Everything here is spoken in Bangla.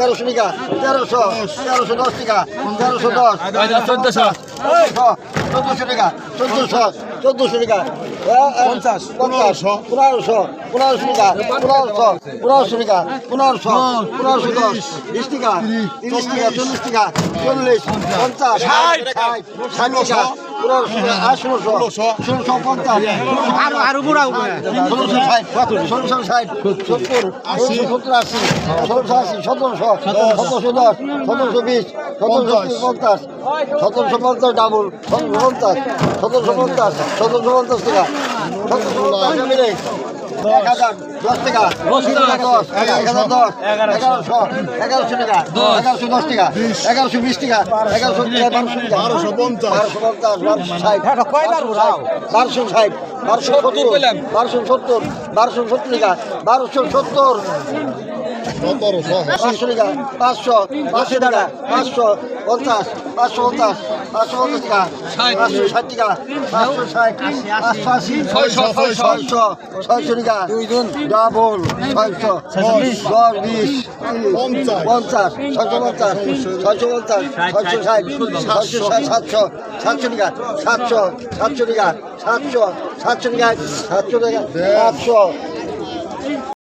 তেরোশো টাকা তেরোশো তেরোশো দশ টাকা তেরোশো দশ। চোদ্দশো। চোদ্দশো টাকা চোদ্দশো চোদ্দশো টাকা পঞ্চাশ। পঞ্চাশ পনেরোশো পনেরোশো টাকা পনেরোশো পনেরোশো টাকা পনেরোশো পনেরোশো দশ বিশ টাকা তিরিশ টাকা চল্লিশ টাকা চল্লিশ পঞ্চাশ ষাট ষাট টাকা পনেরোশো আর বুড়া ষোলোশো ষাট সত্তর ষোলোশো সত্তর আশি ষোলোশো আশি সতেরোশো। সতেরোশো দশ সতেরোশো বিশ। সতেরোশো পঞ্চাশ সতেরোশো পঞ্চাশ। ডাবল সতেরোশো পঞ্চাশ সতেরোশো পঞ্চাশ সতেরোশো পঞ্চাশ টাকা দশ টাকা দশ দশ এগারোশো এগারোশো টাকা এগারোশো দশ টাকা এগারোশো বিশ টাকা এগারোশো বারোশো পঞ্চাশ বারোশো পঞ্চাশ বারোশো ষাট বারোশো বারোশো সত্তর বারোশো সত্তর বারোশো সত্তর টাকা বারোশো সত্তর পাঁচশো টাকা পাঁচশো পাঁচশো টাকা পাঁচশো পঞ্চাশ পাঁচশো পঞ্চাশ পাঁচশো পঞ্চাশ টাকা পাঁচশো ষাট টাকা পাঁচশো ষাট পাঁচশো আশি ছয়শো ছয়শো ছয়শো। টাকা ডাবল ছয়শো দশ বিশ পঞ্চাশ। ছয়শো পঞ্চাশ ছয়শো পঞ্চাশ ছয়শো ষাট। ছয়শো ষাট সাতশো সাতশো টাকা সাতশো সাতশো টাকা সাতশো সাতশো টাকা সাতশো টাকা সাতশো।